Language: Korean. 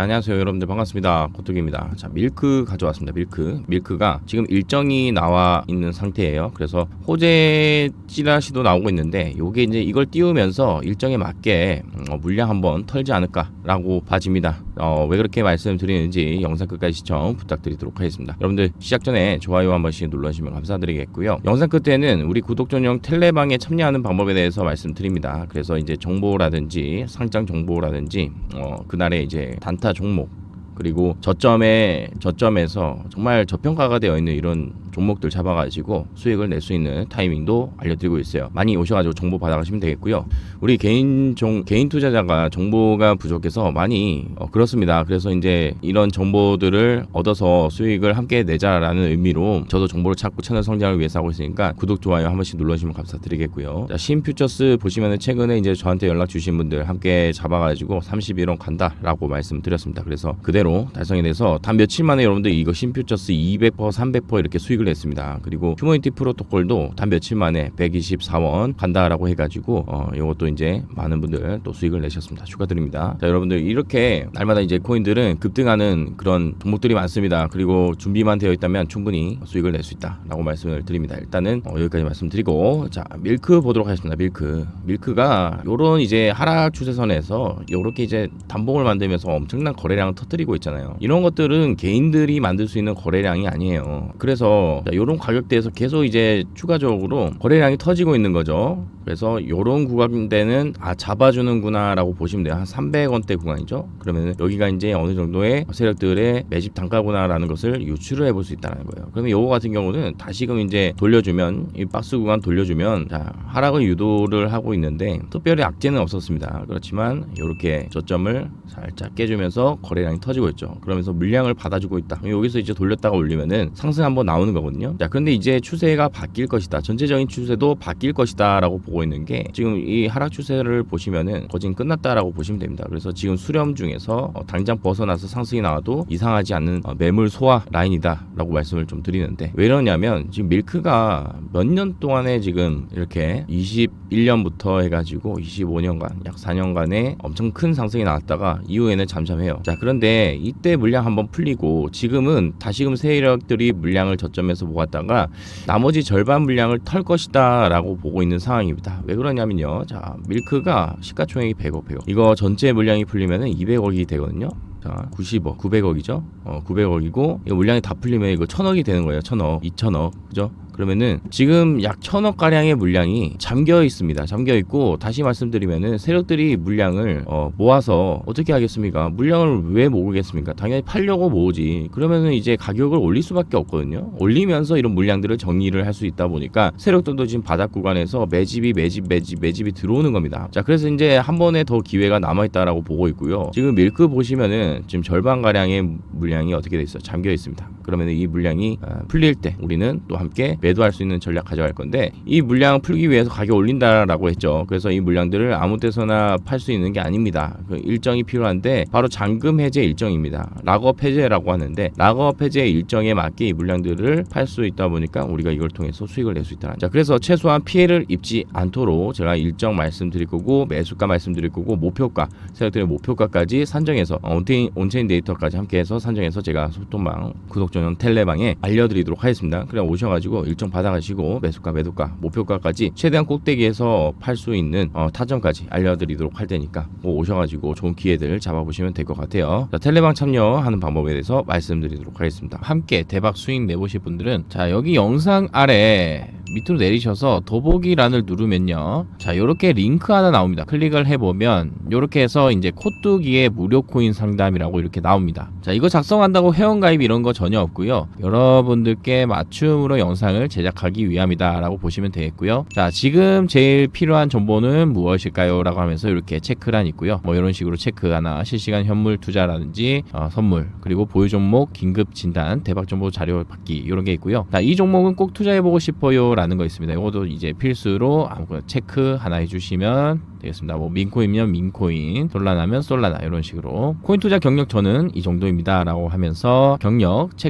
네, 안녕하세요 여러분들. 반갑습니다. 코톡입니다. 자 밀크 가져왔습니다 밀크. 밀크가 지금 일정이 나와 있는 상태예요. 그래서 호재 찌라시도 나오고 있는데 요게 이제 이걸 띄우면서 일정에 맞게 음, 어, 물량 한번 털지 않을까 라고 봐집니다 어, 왜 그렇게 말씀드리는지 영상 끝까지 시청 부탁드리도록 하겠습니다. 여러분들 시작 전에 좋아요 한 번씩 눌러주시면 감사드리겠고요. 영상 끝에는 우리 구독 전용 텔레방에 참여하는 방법에 대해서 말씀드립니다. 그래서 이제 정보라든지 상장 정보라든지 어, 그날의 이제 단타 종목 그리고 저점에 저점에서 정말 저평가가 되어 있는 이런 종목들 잡아가지고 수익을 낼 수 있는 타이밍도 알려드리고 있어요. 많이 오셔가지고 정보 받아가시면 되겠고요. 우리 개인 종 개인 투자자가 정보가 부족해서 많이 어, 그렇습니다. 그래서 이제 이런 정보들을 얻어서 수익을 함께 내자라는 의미로 저도 정보를 찾고 채널 성장을 위해서 하고 있으니까 구독 좋아요 한 번씩 눌러주시면 감사드리겠고요. 자, 신퓨처스 보시면은 최근에 이제 저한테 연락 주신 분들 함께 잡아가지고 31원 간다라고 말씀드렸습니다. 그래서 그대로 달성이 돼서 단 며칠 만에 여러분들 이거 신퓨처스 200% 300% 이렇게 수익을 냈습니다. 그리고 휴머니티 프로토콜도 단 며칠 만에 124원 간다라고 해가지고 어 이것도 이제 많은 분들 또 수익을 내셨습니다. 축하드립니다. 자 여러분들 이렇게 날마다 이제 코인들은 급등하는 그런 종목들이 많습니다. 그리고 준비만 되어 있다면 충분히 수익을 낼 수 있다라고 말씀을 드립니다. 일단은 어, 여기까지 말씀드리고 자 밀크 보도록 하겠습니다. 밀크 밀크가 요런 이제 하락 추세선에서 요렇게 이제 단봉을 만들면서 엄청난 거래량을 터뜨리고 있 잖아요. 이런 것들은 개인들이 만들 수 있는 거래량이 아니에요. 그래서 자, 요런 가격대에서 계속 이제 추가적으로 거래량이 터지고 있는 거죠. 그래서 요런 구간대는 아 잡아주는구나라고 보시면 돼요. 한 300원대 구간이죠. 그러면 여기가 이제 어느 정도의 세력들의 매집 단가구나라는 것을 유추를 해볼 수 있다는 거예요. 그러면 요거 같은 경우는 다시금 이제 돌려주면 이 박스 구간 돌려주면 자 하락을 유도를 하고 있는데 특별히 악재는 없었습니다. 그렇지만 이렇게 저점을 살짝 깨주면서 거래량이 터지고 있죠. 그러면서 물량을 받아주고 있다. 여기서 이제 돌렸다가 올리면은 상승 한번 나오는 거거든요. 자, 그런데 이제 추세가 바뀔 것이다. 전체적인 추세도 바뀔 것이다라고 보고 있는 게 지금 이 하락 추세를 보시면은 거진 끝났다라고 보시면 됩니다. 그래서 지금 수렴 중에서 어, 당장 벗어나서 상승이 나와도 이상하지 않는 어, 매물 소화 라인이다라고 말씀을 좀 드리는데 왜 이러냐면 지금 밀크가 몇 년 동안에 지금 이렇게 21년부터 해가지고 25년간 약 4년간에 엄청 큰 상승이 나왔다가 이후에는 잠잠해요. 자 그런데 이때 물량 한번 풀리고 지금은 다시금 세력들이 물량을 저점에서 모았다가 나머지 절반 물량을 털 것이다 라고 보고 있는 상황입니다. 왜 그러냐면요. 자 밀크가 시가총액이 100억 100억 이거 전체 물량이 풀리면은 200억이 되거든요. 자, 90억, 900억이죠. 어, 900억이고 이거 물량이 다 풀리면 이거 1000억이 되는 거예요. 1000억, 2000억. 그죠? 그러면은 지금 약 천억 가량의 물량이 잠겨 있습니다. 잠겨 있고 다시 말씀드리면은 세력들이 물량을 어, 모아서 어떻게 하겠습니까? 물량을 왜 모으겠습니까? 당연히 팔려고 모으지. 그러면은 이제 가격을 올릴 수밖에 없거든요. 올리면서 이런 물량들을 정리를 할 수 있다 보니까 세력들도 지금 바닥 구간에서 매집이 매집 매집 매집이 들어오는 겁니다. 자, 그래서 이제 한 번에 더 기회가 남아 있다라고 보고 있고요. 지금 밀크 보시면은 지금 절반 가량의 물량이 어떻게 돼 있어? 잠겨 있습니다. 그러면 이 물량이 어, 풀릴 때 우리는 또 함께 매도할 수 있는 전략 가져갈 건데 이 물량 풀기 위해서 가격 올린다라고 했죠. 그래서 이 물량들을 아무 데서나 팔 수 있는 게 아닙니다. 그 일정이 필요한데 바로 잔금 해제 일정입니다. 락업 해제라고 하는데 락업 해제 일정에 맞게 이 물량들을 팔 수 있다 보니까 우리가 이걸 통해서 수익을 낼 수 있다. 자, 그래서 최소한 피해를 입지 않도록 제가 일정 말씀드릴 거고 매수가 말씀드릴 거고 목표가 세력들의 목표가까지 산정해서 어, 온체인, 데이터까지 함께해서 산정해서 제가 소통방 구독 전용 텔레방에 알려드리도록 하겠습니다. 그냥 오셔가지고 일정 받아가시고 매수가 매도가 목표가까지 최대한 꼭대기에서 팔 수 있는 어, 타점까지 알려드리도록 할 테니까 뭐 오셔가지고 좋은 기회들 잡아보시면 될 것 같아요. 자, 텔레방 참여하는 방법에 대해서 말씀드리도록 하겠습니다. 함께 대박 수익 내보실 분들은 자 여기 영상 아래 밑으로 내리셔서 더보기란을 누르면요. 자, 요렇게 링크 하나 나옵니다. 클릭을 해보면 요렇게 해서 이제 코뚜기의 무료 코인 상담이라고 이렇게 나옵니다. 자, 이거 작성한다고 회원가입 이런 거 전혀 없고요. 여러분들께 맞춤으로 영상을 제작하기 위함이다라고 보시면 되겠고요. 자, 지금 제일 필요한 정보는 무엇일까요? 라고 하면서 이렇게 체크란 있고요. 뭐 이런 식으로 체크 하나 실시간 현물 투자라든지 어, 선물 그리고 보유 종목 긴급 진단 대박 정보 자료 받기 이런 게 있고요. 자, 이 종목은 꼭 투자해보고 싶어요. 라는 거 있습니다. 이것도 이제 필수로 아무거나 체크 하나 해주시면 되겠습니다. 뭐 민코인이면 민코인, 솔라나면 솔라나 이런 식으로 코인 투자 경력 저는 이 정도입니다라고 하면서 경력 체크